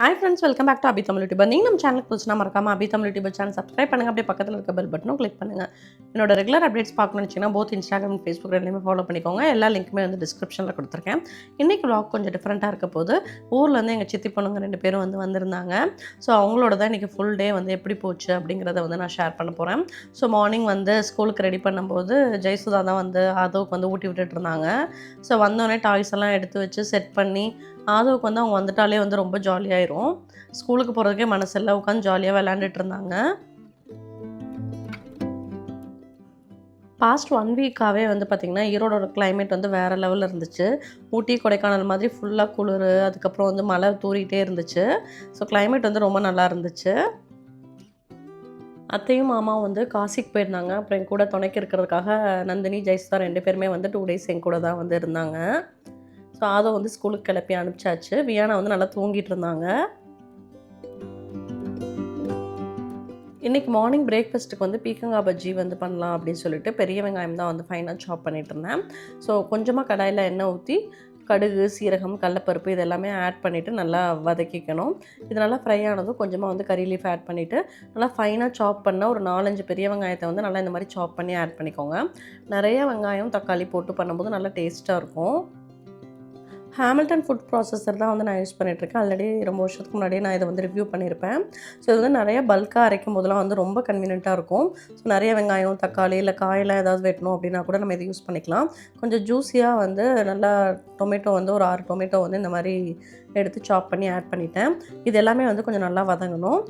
Hi friends welcome back to Abhi Tamil youtuber நீங்கள் நம்ம சேனலுக்கு புதுசுனா மறக்காம Abhi Tamil youtuber channel subscribe பண்ணுங்கள் அப்படியே பக்கத்தில் இருக்க பெல் பட்டனும் கிளிக் பண்ணுங்க. என்னோட ரெகுலர் அப்டேட்ஸ் பார்க்கணும்னு வச்சிங்கன்னா போத் இன்ஸ்டாகிராம் ஃபேஸ்புக் ரெண்டுமே ஃபாலோ பண்ணிக்கோங்க. எல்லா லிங்க்குமே வந்து டிஸ்கிரிப்ஷனில் கொடுத்துருக்கேன். இன்றைக்கி வ்ளாக் கொஞ்சம் டிஃப்ரெண்ட்டாக இருக்க போது ஊர்லேருந்து எங்கள் சித்தி பொண்ணுங்க ரெண்டு பேரும் வந்து வந்திருந்தாங்க. ஸோ அவங்களோட தான் இன்றைக்கி ஃபுல் டே வந்து எப்படி போச்சு அப்படிங்கிறத வந்து நான் ஷேர் பண்ண போகிறேன் ஸோ மார்னிங் வந்து ஸ்கூலுக்கு ரெடி பண்ணும்போது ஜெயசுதா தான் வந்து ஆதவுக்கு வந்து ஊட்டி விட்டுட்டு இருந்தாங்க. ஸோ வந்தோடனே டாய்ஸ் எல்லாம் எடுத்து வச்சு செட் பண்ணி ஆதவுக்கு வந்து அவங்க வந்துட்டாலே வந்து ரொம்ப ஜாலியாயிரும் ஸ்கூலுக்கு போகிறதுக்கே மனசெல்லாம் உட்காந்து ஜாலியாக விளாண்டுட்டு இருந்தாங்க. பாஸ்ட் ஒன் வீக்காகவே வந்து பார்த்திங்கன்னா ஈரோடோட கிளைமேட் வந்து வேறு லெவலில் இருந்துச்சு. ஊட்டி கொடைக்கானல் மாதிரி ஃபுல்லாக குளிர் அதுக்கப்புறம் வந்து மழை தூரிகிட்டே இருந்துச்சு. ஸோ கிளைமேட் வந்து ரொம்ப நல்லா இருந்துச்சு. அத்தையும் மாமாவும் வந்து காசிக்கு போயிருந்தாங்க. அப்புறம் என் கூட துணைக்கு இருக்கிறதுக்காக நந்தினி ஜெயசுதா ரெண்டு பேருமே வந்து டூ டேஸ் என் கூட தான் வந்து இருந்தாங்க. ஸோ அதை வந்து ஸ்கூலுக்கு கிளப்பி அனுப்பிச்சாச்சு. வியானா வந்து நல்லா தூங்கிட்டு இருந்தாங்க. இன்றைக்கி மார்னிங் பிரேக்ஃபாஸ்ட்டுக்கு வந்து பீக்கங்காய் பஜ்ஜி வந்து பண்ணலாம் அப்படின்னு சொல்லிட்டு பெரிய வெங்காயம் தான் வந்து ஃபைனாக சாப் பண்ணிட்டு இருந்தேன். ஸோ கொஞ்சமாக கடாயில் எண்ணெய் ஊற்றி கடுகு சீரகம் கடலப்பருப்பு இது எல்லாமே ஆட் பண்ணிவிட்டு நல்லா வதக்கிக்கணும். இது நல்லா ஃப்ரை ஆனதும் கொஞ்சமாக வந்து கறி லீஃப் ஆட் பண்ணிவிட்டு நல்லா ஃபைனாக சாப் பண்ண ஒரு நாலஞ்சு பெரிய வெங்காயத்தை வந்து நல்லா இந்த மாதிரி சாப் பண்ணி ஆட் பண்ணிக்கோங்க. நிறைய வெங்காயம் தக்காளி போட்டு பண்ணும்போது நல்லா டேஸ்ட்டாக இருக்கும். ஹேமில்டன் ஃபுட் ப்ராசஸர் தான் வந்து நான் யூஸ் பண்ணிகிட்ருக்கேன் ஆல்ரெடி ரொம்ப வருஷத்துக்கு முன்னாடியே நான் இதை வந்து ரிவ்யூ பண்ணியிருப்பேன். ஸோ இது வந்து நிறைய பல்காக அரைக்கும் போதெல்லாம் வந்து ரொம்ப கன்வீனியண்ட்டாக இருக்கும். ஸோ நிறைய வெங்காயம் தக்காளி இல்லை காயெல்லாம் ஏதாவது வெட்டணும் அப்படின்னா கூட நம்ம இதை யூஸ் பண்ணிக்கலாம். கொஞ்சம் ஜூஸியாக வந்து நல்லா டொமேட்டோ வந்து ஒரு ஆறு டொமேட்டோ வந்து இந்த மாதிரி எடுத்து சாப் பண்ணி ஆட் பண்ணிட்டேன். இது எல்லாமே வந்து கொஞ்சம் நல்லா வதங்கணும்.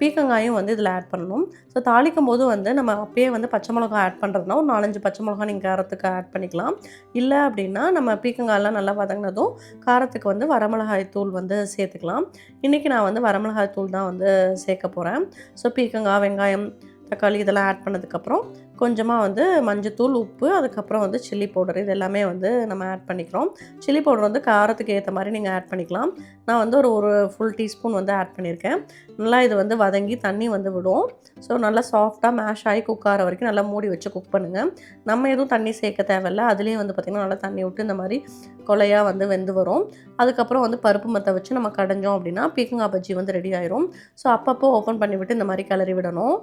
பீக்கங்காயும் வந்து இதில் ஆட் பண்ணணும். ஸோ தாளிக்கும் போது வந்து நம்ம அப்பயே வந்து பச்சை மிளகா ஆட் பண்ணுறதுனா ஒரு நாலஞ்சு பச்சை மிளகா நீங்கள் காரத்துக்கு ஆட் பண்ணிக்கலாம். இல்லை அப்படின்னா நம்ம பீக்கங்காயெல்லாம் நல்லா வதங்கினதும் காரத்துக்கு வந்து வரமிளகாய் தூள் வந்து சேர்த்துக்கலாம். இன்றைக்கி நான் வந்து வரமிளகாய் தூள் தான் வந்து சேர்க்க போகிறேன் ஸோ பீக்கங்காய் வெங்காயம் தக்காளி இதெல்லாம் ஆட் பண்ணதுக்கப்புறம் கொஞ்சமாக வந்து மஞ்சத்தூள் உப்பு அதுக்கப்புறம் வந்து சில்லி பவுடர் இது எல்லாமே வந்து நம்ம ஆட் பண்ணிக்கிறோம். சில்லி பவுடர் வந்து காரத்துக்கு ஏற்ற மாதிரி நீங்கள் ஆட் பண்ணிக்கலாம். நான் வந்து ஒரு ஒரு ஃபுல் டீஸ்பூன் வந்து ஆட் பண்ணியிருக்கேன். நல்லா இது வந்து வதங்கி தண்ணி வந்து விடும். ஸோ நல்லா சாஃப்டாக மேஷ் ஆகி குக் ஆகிற வரைக்கும் நல்லா மூடி வச்சு குக் பண்ணுங்கள் நம்ம எதுவும் தண்ணி சேர்க்க தேவையில்ல. அதுலேயே வந்து பார்த்திங்கன்னா நல்லா தண்ணி விட்டு இந்த மாதிரி கொலையாக வந்து வெந்து வரும். அதுக்கப்புறம் வந்து பருப்பு மற்ற வச்சு நம்ம கடைஞ்சோம் அப்படின்னா பீக்கங்காய் பஜ்ஜி வந்து ரெடி ஆயிரும். ஸோ அப்பப்போ ஓப்பன் பண்ணிவிட்டு இந்த மாதிரி கிளறி விடணும்.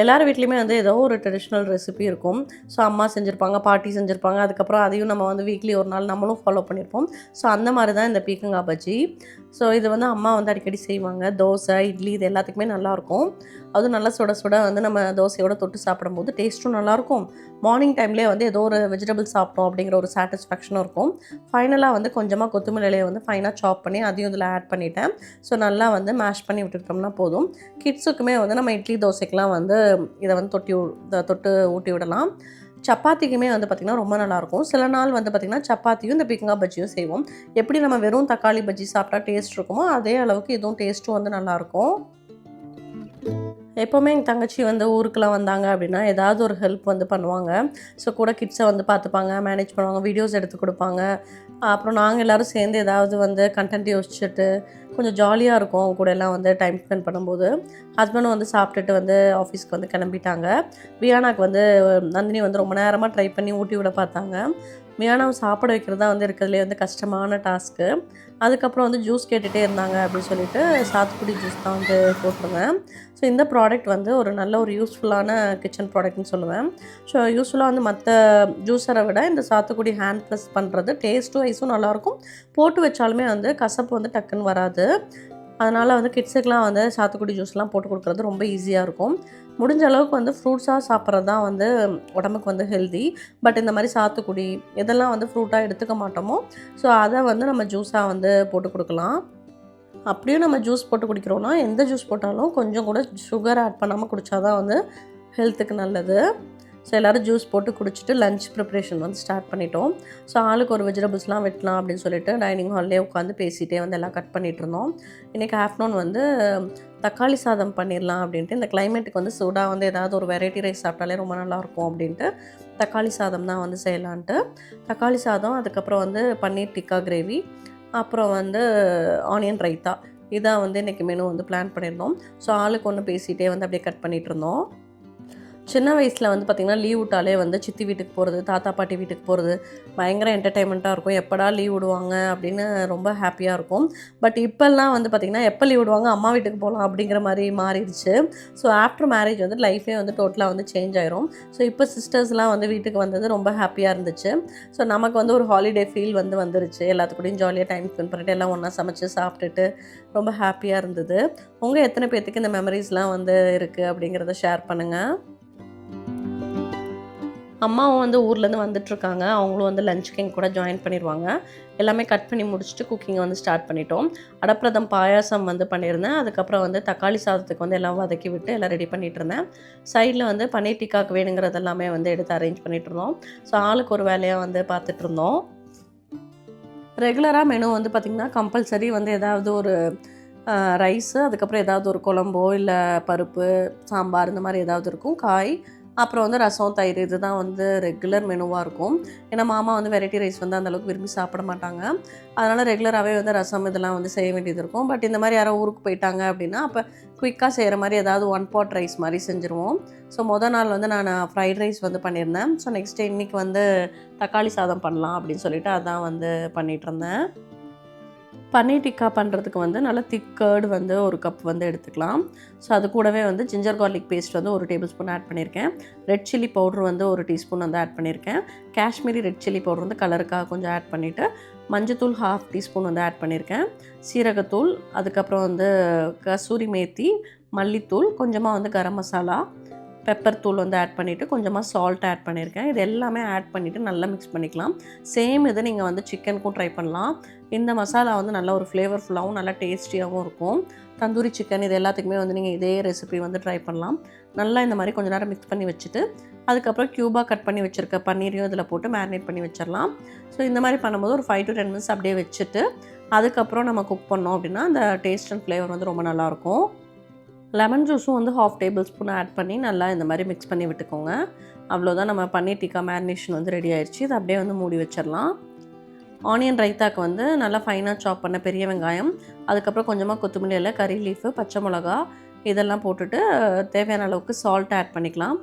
எல்லார் வீட்லேயுமே வந்து ஏதோ ஒரு ட்ரெடிஷ்னல் ரெசிபி இருக்கும். ஸோ அம்மா செஞ்சுருப்பாங்க பாட்டி செஞ்சுருப்பாங்க. அதுக்கப்புறம் அதையும் நம்ம வந்து வீக்லி ஒரு நாள் நம்மளும் ஃபாலோ பண்ணியிருப்போம் ஸோ அந்த மாதிரி தான் இந்த பீக்கங்காய் பஜ்ஜி. ஸோ இது வந்து அம்மா வந்து அடிக்கடி செய்வாங்க. தோசை இட்லி இது எல்லாத்துக்குமே நல்லாயிருக்கும் அதுவும் நல்லா சுட சுட வந்து நம்ம தோசையோட தொட்டு சாப்பிடும்போது டேஸ்ட்டும் நல்லாயிருக்கும். மார்னிங் டைம்லேயே வந்து ஏதோ ஒரு வெஜிடபிள் சாப்பிட்டோம் அப்படிங்கிற ஒரு சாட்டிஸ்ஃபேக்ஷனும் இருக்கும். ஃபைனலாக வந்து கொஞ்சமாக கொத்தமல்லி வந்து ஃபைனாக சாப் பண்ணி அதையும் இதில் ஆட் பண்ணிட்டேன். ஸோ நல்லா வந்து மேஷ் பண்ணி விட்டுக்கிட்டோம்னா போதும். கிட்ஸுக்குமே வந்து நம்ம இட்லி தோசைக்கெலாம் வந்து இதை வந்து தொட்டி தொட்டு ஊட்டி விடலாம். சப்பாத்திக்குமே வந்து பார்த்திங்கன்னா ரொம்ப நல்லாயிருக்கும். சில நாள் வந்து பார்த்திங்கன்னா சப்பாத்தியும் இந்த பீக்கங்காய் பஜ்ஜியும் செய்வோம். எப்படி நம்ம வெறும் தக்காளி பஜ்ஜி சாப்பிட்டா டேஸ்ட் இருக்குமோ அதே அளவுக்கு இதுவும் டேஸ்ட்டும் வந்து நல்லாயிருக்கும். எப்போவுமே எங்கள் தங்கச்சி வந்து ஊருக்கெலாம் வந்தாங்க அப்படின்னா ஏதாவது ஒரு ஹெல்ப் வந்து பண்ணுவாங்க. ஸோ கூட கிட்ஸை வந்து பார்த்துப்பாங்க மேனேஜ் பண்ணுவாங்க வீடியோஸ் எடுத்து கொடுப்பாங்க. அப்புறம் நாங்கள் எல்லோரும் சேர்ந்து ஏதாவது வந்து கண்டென்ட் யோசிச்சுட்டு கொஞ்சம் ஜாலியாக இருக்கும். அவங்க கூட எல்லாம் வந்து டைம் ஸ்பெண்ட் பண்ணும்போது. ஹஸ்பண்டும் வந்து சாப்பிட்டுட்டு வந்து ஆஃபீஸ்க்கு வந்து கிளம்பிட்டாங்க. வியானாக்கு வந்து நந்தினி வந்து ரொம்ப நேரமாக ட்ரை பண்ணி ஊட்டி விட பார்த்தாங்க. மியானம் சாப்பிட வைக்கிறது தான் வந்து இருக்கிறதுலே வந்து கஷ்டமான டாஸ்க்கு அதுக்கப்புறம் வந்து ஜூஸ் கேட்டுகிட்டே இருந்தாங்க அப்படின்னு சொல்லிட்டு சாத்துக்குடி ஜூஸ் தான் வந்து போட்டிருந்தேன். ஸோ இந்த ப்ராடக்ட் வந்து ஒரு நல்ல ஒரு யூஸ்ஃபுல்லான கிச்சன் ப்ராடக்ட்னு சொல்லுவேன். ஸோ யூஸ்ஃபுல்லாக வந்து மற்ற ஜூஸரை விட இந்த சாத்துக்குடி ஹேண்ட் ப்ரெஸ் பண்ணுறது டேஸ்ட்டும் வைஸும் நல்லாயிருக்கும். போட்டு வச்சாலுமே வந்து கசப்பு வந்து டக்குன்னு வராது. அதனால் வந்து கிட்ஸுக்கெலாம் வந்து சாத்துக்குடி ஜூஸ்லாம் போட்டு கொடுக்குறது ரொம்ப ஈஸியாக இருக்கும். முடிஞ்ச அளவுக்கு வந்து ஃப்ரூட்ஸாக சாப்பிட்றது தான் வந்து உடம்புக்கு வந்து ஹெல்தி பட் இந்த மாதிரி சாத்துக்குடி இதெல்லாம் வந்து ஃப்ரூட்டாக எடுத்துக்க மாட்டோமோ? ஸோ அதை வந்து நம்ம ஜூஸாக வந்து போட்டு கொடுக்கலாம். அப்படியும் நம்ம ஜூஸ் போட்டு குடிக்கிறோன்னா எந்த ஜூஸ் போட்டாலும் கொஞ்சம் கூட சுகர் ஆட் பண்ணாமல் குடித்தாதான் வந்து ஹெல்த்துக்கு நல்லது. ஸோ எல்லோரும் ஜூஸ் போட்டு குடிச்சிட்டு லஞ்ச் ப்ரிப்ரேஷன் வந்து ஸ்டார்ட் பண்ணிட்டோம். ஸோ ஆளுக்கு ஒரு வெஜிடபிள்ஸ்லாம் வெட்டலாம் அப்படின்னு சொல்லிட்டு டைனிங் ஹால்லே உட்காந்து பேசிகிட்டே வந்து எல்லாம் கட் பண்ணிகிட்டு இருந்தோம். இன்றைக்கி ஆஃப்டர்நூன் வந்து தக்காளி சாதம் பண்ணிடலாம் அப்படின்ட்டு இந்த கிளைமேட்டுக்கு வந்து சூடாக வந்து ஏதாவது ஒரு வெரைட்டி ரைஸ் சாப்பிட்டாலே ரொம்ப நல்லாயிருக்கும் அப்படின்ட்டு தக்காளி சாதம் தான் வந்து செய்யலான்ட்டு. தக்காளி சாதம் அதுக்கப்புறம் வந்து பன்னீர் டிக்கா கிரேவி அப்புறம் வந்து ஆனியன் ரைத்தா. இதான் வந்து இன்றைக்கி மெனு வந்து பிளான் பண்ணியிருந்தோம். ஸோ ஆளுக்கு ஒன்று பேசிகிட்டே வந்து அப்படியே கட் பண்ணிகிட்டு இருந்தோம். சின்ன வயசில் வந்து பார்த்திங்கன்னா லீவ் விட்டாலே வந்து சித்தி வீட்டுக்கு போகிறது தாத்தா பாட்டி வீட்டுக்கு போகிறது பயங்கர என்டர்டைன்மெண்ட்டாக இருக்கும். எப்படா லீவ் விடுவாங்க அப்படின்னு ரொம்ப ஹாப்பியாக இருக்கும். பட் இப்போல்லாம் வந்து பார்த்திங்கன்னா எப்போ லீவ் விடுவாங்க அம்மா வீட்டுக்கு போகலாம் அப்படிங்கிற மாதிரி மாறிடுச்சு. ஸோ ஆஃப்டர் மேரேஜ் வந்து லைஃபே வந்து டோட்டலாக வந்து சேஞ்ச் ஆயிரும். ஸோ இப்போ சிஸ்டர்ஸ்லாம் வந்து வீட்டுக்கு வந்தது ரொம்ப ஹாப்பியாக இருந்துச்சு. ஸோ நமக்கு வந்து ஒரு ஹாலிடே ஃபீல் வந்து வந்துருச்சு. எல்லாத்துக்கூடையும் ஜாலியாக டைம் ஸ்பெண்ட் பண்ணிட்டு எல்லாம் ஒன்றா சமைச்சு சாப்பிட்டுட்டு ரொம்ப ஹாப்பியாக இருந்தது. உங்கள் எத்தனை பேர்த்துக்கு இந்த மெமரிஸ்லாம் வந்து இருக்குது அப்படிங்கிறத ஷேர் பண்ணுங்கள் அம்மாவும் வந்து ஊர்லேருந்து வந்துட்டுருக்காங்க அவங்களும் வந்து லஞ்சுக்கு எங்க கூட ஜாயின் பண்ணிடுவாங்க எல்லாமே கட் பண்ணி முடிச்சுட்டு குக்கிங்கை வந்து ஸ்டார்ட் பண்ணிட்டோம். அடப்பிரதம் பாயாசம் வந்து பண்ணியிருந்தேன். அதுக்கப்புறம் வந்து தக்காளி சாதத்துக்கு வந்து எல்லாம் வதக்கி விட்டு எல்லாம் ரெடி பண்ணிட்டு இருந்தேன் சைடில் வந்து பன்னீர் டிக்காக்கு வேணுங்கிறது எல்லாமே வந்து எடுத்து அரேஞ்ச் பண்ணிட்டு இருந்தோம் ஸோ ஆளுக்கு ஒரு வேலையாக வந்து பார்த்துட்டு இருந்தோம் ரெகுலராக மெனு வந்து பார்த்திங்கன்னா கம்பல்சரி வந்து ஏதாவது ஒரு ரைஸு அதுக்கப்புறம் ஏதாவது ஒரு குழம்போ இல்லை பருப்பு சாம்பார் இந்த மாதிரி ஏதாவது இருக்கும். காய் அப்புறம் வந்து ரசம் தயிர் இதுதான் வந்து ரெகுலர் மெனுவாக இருக்கும். ஏன்னா மாமா வந்து வெரைட்டி ரைஸ் வந்து அந்தளவுக்கு விரும்பி சாப்பிட மாட்டாங்க. அதனால் ரெகுலராகவே வந்து ரசம் இதெல்லாம் வந்து செய்ய வேண்டியது இருக்கும். பட் இந்த மாதிரி யாரோ ஊருக்கு போயிட்டாங்க அப்படின்னா அப்போ குயிக்காக செய்கிற மாதிரி ஏதாவது ஒன் பாட் ரைஸ் மாதிரி செஞ்சுருவோம். ஸோ மொதல் நாள் வந்து நான் ஃப்ரைட் ரைஸ் வந்து பண்ணியிருந்தேன். ஸோ நெக்ஸ்ட் டே இன்றைக்கி வந்து தக்காளி சாதம் பண்ணலாம் அப்படின்னு சொல்லிட்டு அதான் வந்து பண்ணிகிட்ருந்தேன் பன்னீர் டிக்கா பண்ணுறதுக்கு வந்து நல்லா திக் கர்டு வந்து ஒரு கப் வந்து எடுத்துக்கலாம். ஸோ அது கூடவே வந்து ஜிஞ்சர் கார்லிக் பேஸ்ட் வந்து ஒரு டேபிள் ஸ்பூன் ஆட் பண்ணியிருக்கேன். ரெட் சில்லி பவுடர் வந்து ஒரு டீஸ்பூன் வந்து ஆட் பண்ணியிருக்கேன். காஷ்மீரி ரெட் சில்லி பவுடர் வந்து கலருக்காக கொஞ்சம் ஆட் பண்ணிவிட்டு மஞ்சத்தூள் ஹாஃப் டீஸ்பூன் வந்து ஆட் பண்ணியிருக்கேன். சீரகத்தூள் அதுக்கப்புறம் வந்து கசூரி மேத்தி மல்லித்தூள் கொஞ்சமாக வந்து கரம் மசாலா பெப்பர் தூள் வந்து ஆட் பண்ணிவிட்டு கொஞ்சமாக சால்ட் ஆட் பண்ணியிருக்கேன். இது எல்லாமே ஆட் பண்ணிவிட்டு நல்லா மிக்ஸ் பண்ணிக்கலாம். சேம் இது நீங்கள் வந்து சிக்கனுக்கும் ட்ரை பண்ணலாம். இந்த மசாலா வந்து நல்ல ஒரு ஃப்ளேவர்ஃபுல்லாகவும் நல்லா டேஸ்டியாகவும் இருக்கும். தந்தூரி சிக்கன் இது எல்லாத்துக்குமே வந்து நீங்கள் இதே ரெசிபி வந்து ட்ரை பண்ணலாம். நல்லா இந்த மாதிரி கொஞ்ச நேரம் மிக்ஸ் பண்ணி வச்சுட்டு அதுக்கப்புறம் க்யூபாக கட் பண்ணி வச்சுருக்க பன்னீரையும் இதில் போட்டு மேரினேட் பண்ணி வச்சிடலாம். ஸோ இந்த மாதிரி பண்ணும்போது ஒரு ஃபைவ் டு டென் மினிட்ஸ் அப்படியே வச்சுட்டு அதுக்கப்புறம் நம்ம குக் பண்ணோம் அப்படின்னா அந்த டேஸ்ட் அண்ட் ஃப்ளேவர் வந்து ரொம்ப நல்லாயிருக்கும் லெமன் ஜூஸும் வந்து ஹாஃப் டேபிள் ஸ்பூன் ஆட் பண்ணி நல்லா இந்த மாதிரி மிக்ஸ் பண்ணி விட்டுக்கோங்க. அவ்வளோதான் நம்ம பன்னீர் டிக்கா மேரினேஷன் வந்து ரெடி ஆயிடுச்சு இதை அப்படியே வந்து மூடி வச்சிடலாம். ஆனியன் ரைத்தாக்கு வந்து நல்லா ஃபைனாக சாப் பண்ண பெரிய வெங்காயம். அதுக்கப்புறம் கொஞ்சமாக கொத்தமல்லி இலை கறி லீஃபு பச்சை மிளகா இதெல்லாம் போட்டுட்டு தேவையான அளவுக்கு சால்ட் ஆட் பண்ணிக்கலாம்.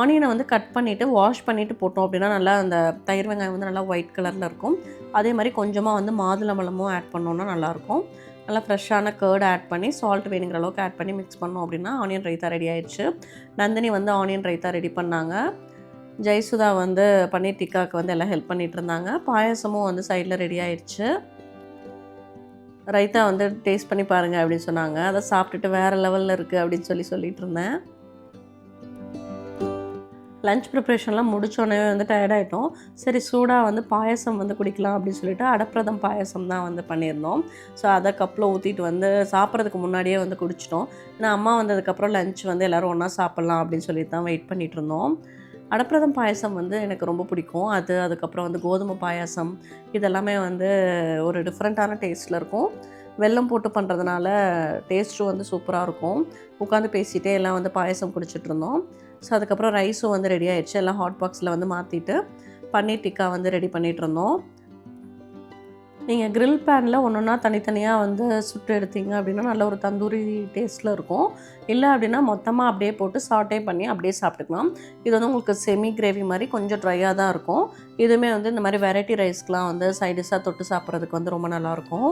ஆனியனை வந்து கட் பண்ணிவிட்டு வாஷ் பண்ணிவிட்டு போட்டோம் அப்படின்னா நல்லா அந்த தயிர் வெங்காயம் வந்து நல்லா ஒயிட் கலரில் இருக்கும். அதே மாதிரி கொஞ்சமாக வந்து மாதுளம்பழமும் ஆட் பண்ணோன்னா நல்லாயிருக்கும் நல்லா ஃப்ரெஷ்ஷான கேர்டு ஆட் பண்ணி சால்ட் வேணுங்கிற அளவுக்கு ஆட் பண்ணி மிக்ஸ் பண்ணோம் அப்படின்னா ஆனியன் ரைத்தா ரெடி ஆயிடுச்சு. நந்தினி வந்து ஆனியன் ரைத்தா ரெடி பண்ணாங்க. ஜெயசுதா வந்து பன்னீர் டிக்காவுக்கு வந்து எல்லாம் ஹெல்ப் பண்ணிகிட்டு இருந்தாங்க. பாயசமும் வந்து சைடில் ரெடி ஆயிடுச்சு. ரைத்தா வந்து டேஸ்ட் பண்ணி பாருங்கள் அப்படின்னு சொன்னாங்க. அதை சாப்பிட்டுட்டு வேறு லெவலில் இருக்குது அப்படின்னு சொல்லி சொல்லிட்டு இருந்தேன். லஞ்ச் ப்ரிப்ரேஷன்லாம் முடித்தோடனே வந்து டயர்டாயிட்டோம் சரி சூடாக வந்து பாயசம் வந்து குடிக்கலாம் அப்படின்னு சொல்லிட்டு அடப்பிரதம் பாயசம் தான் வந்து பண்ணியிருந்தோம். ஸோ அதை கப்பில் ஊற்றிட்டு வந்து சாப்பிட்றதுக்கு முன்னாடியே வந்து குடிச்சிட்டோம். ஏன்னா அம்மா வந்ததுக்கப்புறம் லஞ்ச் வந்து எல்லோரும் ஒன்றா சாப்பிட்லாம் அப்படின்னு சொல்லி தான் வெயிட் பண்ணிகிட்டு இருந்தோம். அடப்பிரதம் பாயசம் வந்து எனக்கு ரொம்ப பிடிக்கும். அது அதுக்கப்புறம் வந்து கோதுமை பாயாசம் இதெல்லாமே வந்து ஒரு டிஃப்ரெண்ட்டான டேஸ்ட்டில் இருக்கும். வெல்லம் போட்டு பண்ணுறதுனால டேஸ்ட்டும் வந்து சூப்பராக இருக்கும். உட்காந்து பேசிகிட்டே எல்லாம் வந்து பாயசம் குடிச்சிட்ருந்தோம் ஸோ அதுக்கப்புறம் ரைஸும் வந்து ரெடி ஆகிடுச்சு எல்லாம் ஹாட் பாக்ஸில் வந்து மாற்றிட்டு பன்னீர் டிக்கா வந்து ரெடி பண்ணிகிட்டு இருந்தோம். நீங்கள் க்ரில் பேனில் ஒன்று ஒன்றா தனித்தனியாக வந்து சுட்டு எடுத்தீங்க அப்படின்னா நல்ல ஒரு தந்தூரி டேஸ்ட்டில் இருக்கும். இல்லை அப்படின்னா மொத்தமாக அப்படியே போட்டு சாட்டே பண்ணி அப்படியே சாப்பிட்டுக்கலாம். இது வந்து உங்களுக்கு செமி கிரேவி மாதிரி கொஞ்சம் ட்ரையாக தான் இருக்கும். இதுவுமே வந்து இந்த மாதிரி வெரைட்டி ரைஸ்க்கெலாம் வந்து சைடிஷாக தொட்டு சாப்பிட்றதுக்கு வந்து ரொம்ப நல்லாயிருக்கும்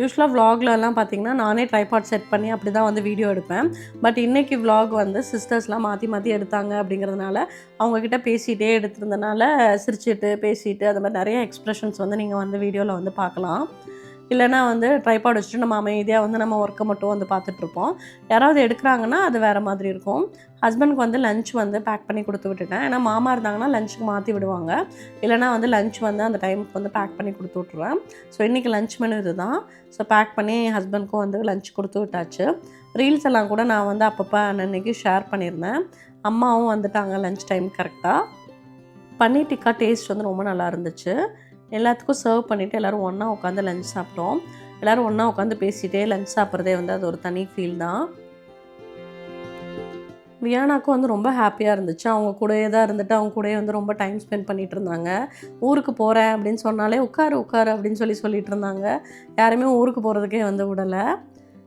யூஸ்வலாக vlogலலாம் பார்த்தீங்கன்னா நானே ட்ரைபாட் செட் பண்ணி அப்படி தான் வந்து வீடியோ எடுப்பேன். பட் இன்றைக்கி வ்ளாக் வந்து சிஸ்டர்ஸ்லாம் மாற்றி மாற்றி எடுத்தாங்க அப்படிங்கிறதுனால அவங்கக்கிட்ட பேசிகிட்டே எடுத்திருந்தனால சிரிச்சிட்டு பேசிட்டு அது மாதிரி நிறைய எக்ஸ்ப்ரெஷன்ஸ் வந்து நீங்கள் வந்து வீடியோவில் வந்து பார்க்கலாம். இல்லைனா வந்து ட்ரைபாட் வச்சுட்டு நம்ம அமைதியாக வந்து நம்ம ஒர்க்கை மட்டும் வந்து பார்த்துட்ருப்போம் யாராவது எடுக்கிறாங்கன்னா அது வேறு மாதிரி இருக்கும். ஹஸ்பண்டுக்கு வந்து லஞ்ச் வந்து பேக் பண்ணி கொடுத்து விட்டுட்டேன். ஏன்னா மாமா இருந்தாங்கன்னா லஞ்சுக்கு மாற்றி விடுவாங்க. இல்லைனா வந்து லஞ்ச் வந்து அந்த டைமுக்கு வந்து பேக் பண்ணி கொடுத்து விட்ருவேன் ஸோ இன்றைக்கி லஞ்ச் மெனு இது தான் ஸோ பேக் பண்ணி ஹஸ்பண்ட்க்கும் வந்து லஞ்ச் கொடுத்து விட்டாச்சு. ரீல்ஸ் எல்லாம் கூட நான் வந்து அப்பப்போ அன்னன்னைக்கு ஷேர் பண்ணியிருந்தேன். அம்மாவும் வந்துட்டாங்க லஞ்ச் டைம் கரெக்டாக பன்னீர் டிக்கா டேஸ்ட் வந்து ரொம்ப நல்லா இருந்துச்சு. எல்லாத்துக்கும் சர்வ் பண்ணிவிட்டு எல்லோரும் ஒன்றா உட்காந்து லஞ்ச் சாப்பிட்டோம். எல்லோரும் ஒன்றா உட்காந்து பேசிகிட்டே லஞ்ச் சாப்பிட்றதே வந்து அது ஒரு தனி ஃபீல் தான். வியானாக்கும் வந்து ரொம்ப ஹாப்பியாக இருந்துச்சு. அவங்க கூடயே தான் இருந்துட்டு அவங்க கூடயே வந்து ரொம்ப டைம் ஸ்பெண்ட் பண்ணிகிட்டு இருந்தாங்க. ஊருக்கு போகிறேன் அப்படின்னு சொன்னாலே உட்காரு உட்காரு அப்படின்னு சொல்லி சொல்லிட்டு இருந்தாங்க. யாருமே ஊருக்கு போகிறதுக்கே வந்து விடலை.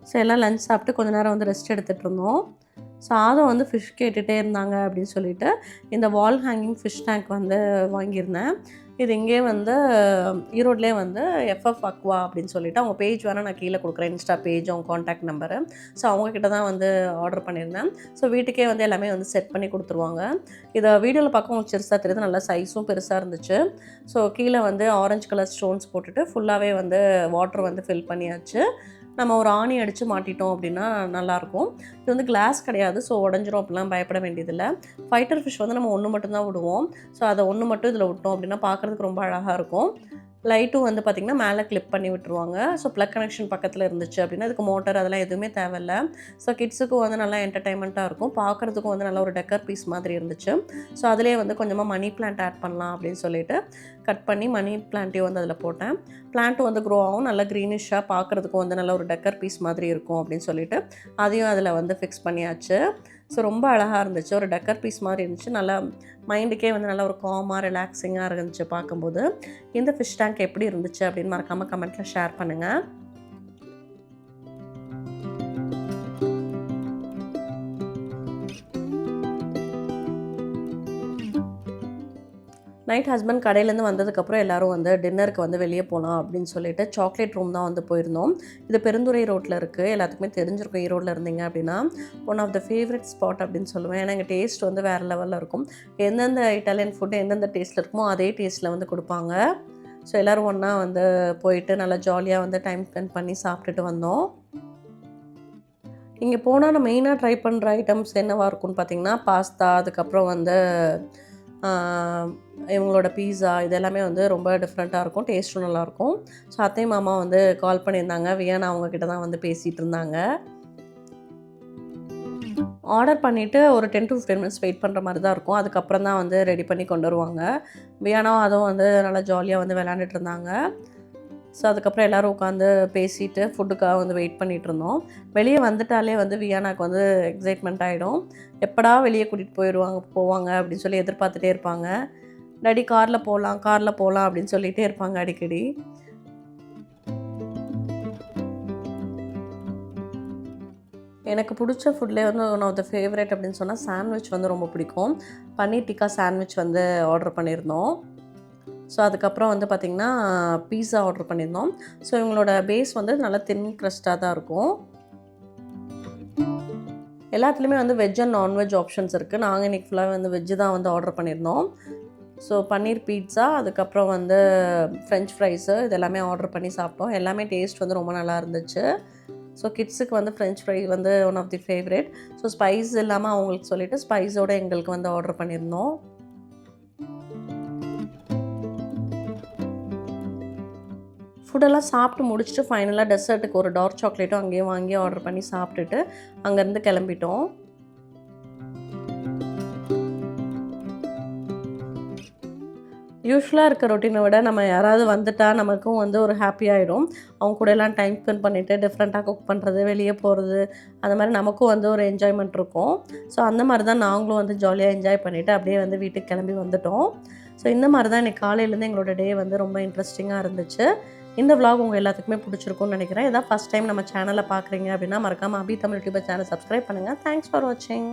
ஸோ எல்லாம் லஞ்ச் சாப்பிட்டு கொஞ்ச நேரம் வந்து ரெஸ்ட் எடுத்துகிட்டு இருந்தோம். சாதம் வந்து ஃபிஷ் கேட்டுகிட்டே இருந்தாங்க அப்படின்னு சொல்லிட்டு இந்த வால் ஹேங்கிங் ஃபிஷ் டேங்க் வந்து வாங்கியிருந்தேன். இது இங்கே வந்து ஈரோட்லேயே வந்து எஃப்எஃப் அக்வா அப்படின்னு சொல்லிட்டு அவங்க பேஜ் வேணால் நான் கீழே கொடுக்குறேன். இன்ஸ்டா பேஜ் அவங்க காண்டாக்ட் நம்பரு ஸோ அவங்கக்கிட்ட தான் வந்து ஆர்டர் பண்ணியிருந்தேன். ஸோ வீட்டுக்கே வந்து எல்லாமே வந்து செட் பண்ணி கொடுத்துருவாங்க. இதை வீடியோவில் பார்க்க உங்களுக்கு சிறுசாக தெரியுது. நல்லா சைஸும் பெருசாக இருந்துச்சு. ஸோ கீழே வந்து ஆரஞ்சு கலர் ஸ்டோன்ஸ் போட்டுட்டு ஃபுல்லாகவே வந்து வாட்டர் வந்து ஃபில் பண்ணியாச்சு. நம்ம ஒரு ஆணி அடித்து மாட்டிட்டோம் அப்படின்னா நல்லாயிருக்கும். இது வந்து கிளாஸ் கிடையாது ஸோ உடஞ்சிரும் அப்படிலாம் பயப்பட வேண்டியதில்லை. ஃபைட்டர் ஃபிஷ் வந்து நம்ம ஒன்று மட்டும்தான் விடுவோம். ஸோ அதை ஒன்று மட்டும் இதில் விட்டோம் அப்படின்னா பார்க்குறதுக்கு ரொம்ப அழகாக இருக்கும். லைட்டும் வந்து பார்த்திங்கன்னா மேலே கிளிப் பண்ணி விட்டுருவாங்க. ஸோ ப்ளக் கனெக்ஷன் பக்கத்தில் இருந்துச்சு அப்படின்னா அதுக்கு மோட்டர் அதெல்லாம் எதுவுமே தேவையில்ல. ஸோ கிட்ஸுக்கும் வந்து நல்லா என்டர்டைன்மெண்ட்டாக இருக்கும். பார்க்குறதுக்கும் வந்து நல்ல ஒரு டெக்கர் பீஸ் மாதிரி இருந்துச்சு. ஸோ அதிலே வந்து கொஞ்சமாக மணி பிளான்ட் ஆட் பண்ணலாம் அப்படின்னு சொல்லிட்டு கட் பண்ணி மணி பிளான்ட்டையும் வந்து அதில் போட்டேன். பிளான்ட்டும் வந்து க்ரோ ஆகும். நல்லா க்ரீனிஷாக பார்க்குறதுக்கும் வந்து நல்ல ஒரு டெக்கர் பீஸ் மாதிரி இருக்கும் அப்படின்னு சொல்லிட்டு அதையும் அதில் வந்து ஃபிக்ஸ் பண்ணியாச்சு. ஸோ ரொம்ப அழகாக இருந்துச்சு. ஒரு டெக்கர் பீஸ் மாதிரி இருந்துச்சு. நல்லா மைண்டுக்கே வந்து நல்லா ஒரு காமாக ரிலாக்ஸிங்காக இருந்துச்சு பார்க்கும்போது. இந்த ஃபிஷ் டேங்க் எப்படி இருந்துச்சு அப்படின்னு மறக்காமல் கமெண்ட்டில் ஷேர் பண்ணுங்கள் நைட் ஹஸ்பண்ட் கடையிலேருந்து வந்ததுக்கப்புறம் எல்லோரும் வந்து டின்னருக்கு வந்து வெளியே போகலாம் அப்படின்னு சொல்லிட்டு சாக்லேட் ரூம் தான் வந்து போயிருந்தோம். இது பெருந்துறை ரோட்டில் இருக்குது எல்லாத்துக்குமே தெரிஞ்சிருக்கும் ஈரோட்டில் இருந்தீங்க அப்படின்னா one of the favourite spot அப்படின்னு சொல்லுவேன். ஏன்னா எங்கள் டேஸ்ட் வந்து வேறு லெவலில் இருக்கும். எந்தெந்த இட்டாலியன் ஃபுட்டு எந்தெந்த டேஸ்ட்டில் இருக்குமோ அதே டேஸ்ட்டில் வந்து கொடுப்பாங்க. ஸோ எல்லோரும் ஒன்றா வந்து போயிட்டு நல்லா ஜாலியாக வந்து டைம் ஸ்பெண்ட் பண்ணி சாப்பிட்டுட்டு வந்தோம். இங்கே போனால் நான் மெயினாக ட்ரை பண்ணுற ஐட்டம்ஸ் என்னவாக இருக்கும்னு பார்த்தீங்கன்னா பாஸ்தா அதுக்கப்புறம் வந்து இவங்களோட பீஸா இது எல்லாமே வந்து ரொம்ப டிஃப்ரெண்ட்டாக இருக்கும் டேஸ்ட்டும் நல்லாயிருக்கும் ஸோ அத்தை மாமா வந்து கால் பண்ணியிருந்தாங்க. வியானா அவங்கக்கிட்ட தான் வந்து பேசிகிட்டு இருந்தாங்க. ஆர்டர் பண்ணிவிட்டு ஒரு ten to fifteen minutes wait பண்ணுற மாதிரி தான் இருக்கும். அதுக்கப்புறம் தான் வந்து ரெடி பண்ணி கொண்டு வருவாங்க. வியானா அதுவும் வந்து நல்லா ஜாலியாக வந்து விளாண்டுட்டு இருந்தாங்க. ஸோ அதுக்கப்புறம் எல்லோரும் உட்காந்து பேசிட்டு ஃபுட்டுக்காக வந்து வெயிட் பண்ணிகிட்டு இருந்தோம் வெளியே வந்துட்டாலே வந்து வியானாக்கு வந்து எக்ஸைட்மெண்ட் ஆகிடும் எப்படா வெளியே கூட்டிகிட்டு போயிடுவாங்க போவாங்க அப்படின்னு சொல்லி எதிர்பார்த்துட்டே இருப்பாங்க. டாடி காரில் போகலாம் காரில் போகலாம் அப்படின்னு சொல்லிகிட்டே இருப்பாங்க அடிக்கடி. எனக்கு பிடிச்ச ஃபுட்லேயே வந்து ஒன் ஆஃப் த ஃபேவரேட் அப்படின்னு சொன்னால் சாண்ட்விச் வந்து ரொம்ப பிடிக்கும். பன்னீர் டிக்கா சாண்ட்விச் வந்து ஆர்டர் பண்ணியிருந்தோம். ஸோ அதுக்கப்புறம் வந்து பார்த்திங்கன்னா பீஸா ஆர்டர் பண்ணியிருந்தோம். ஸோ இவங்களோட பேஸ் வந்து நல்லா தின் க்ரஸ்ட்டாக தான் இருக்கும். எல்லாத்துலேயுமே வந்து வெஜ் அண்ட் நான்வெஜ் ஆப்ஷன்ஸ் இருக்குது நாங்கள் இன்றைக்கி ஃபுல்லாக வந்து வெஜ்ஜு தான் வந்து ஆர்டர் பண்ணியிருந்தோம். ஸோ பன்னீர் பீட்ஸா அதுக்கப்புறம் வந்து ஃப்ரெஞ்ச் ஃப்ரைஸு இது எல்லாமே ஆர்டர் பண்ணி சாப்பிட்டோம். எல்லாமே டேஸ்ட் வந்து ரொம்ப நல்லா இருந்துச்சு. ஸோ கிட்ஸுக்கு வந்து ஃப்ரெஞ்ச் ஃப்ரை வந்து one of the favourite so spice இல்லாமல் அவங்களுக்கு சொல்லிவிட்டு ஸ்பைஸோடு எங்களுக்கு வந்து ஆர்டர் பண்ணியிருந்தோம். ஃபுட்டெல்லாம் சாப்பிட்டு முடிச்சுட்டு ஃபைனலாக டெசர்ட்டுக்கு ஒரு டார்க் சாக்லேட்டும் அங்கேயே வாங்கி ஆர்டர் பண்ணி சாப்பிட்டுட்டு அங்கேருந்து கிளம்பிட்டோம். யூஸ்வலாக இருக்க ரொட்டீனை விட நம்ம யாராவது வந்துட்டா நமக்கும் வந்து ஒரு ஹாப்பி ஆகிடும் அவங்க கூட எல்லாம் டைம் ஸ்பெண்ட் பண்ணிவிட்டு டிஃப்ரெண்ட்டாக குக் பண்ணுறது வெளியே போகிறது அந்த மாதிரி நமக்கும் வந்து ஒரு என்ஜாய்மெண்ட் இருக்கும். ஸோ அந்த மாதிரி தான் நாங்களும் வந்து ஜாலியாக என்ஜாய் பண்ணிவிட்டு அப்படியே வந்து வீட்டுக்கு கிளம்பி வந்துட்டோம். ஸோ இந்த மாதிரி தான் இன்றைக்கி காலையிலேருந்து எங்களோட டே வந்து ரொம்ப இன்ட்ரெஸ்டிங்காக இருந்துச்சு. இந்த விலாக் உங்கள் எல்லாத்துக்குமே பிடிச்சிருக்கும்னு நினைக்கிறேன். இதான் ஃபஸ்ட் டைம் நம்ம சேனலை பார்க்குறீங்க அப்படின்னா மறக்காமல் Abhi Tamil YouTube channel subscribe பண்ணுங்கள் தேங்க்ஸ் ஃபார் வாட்சிங்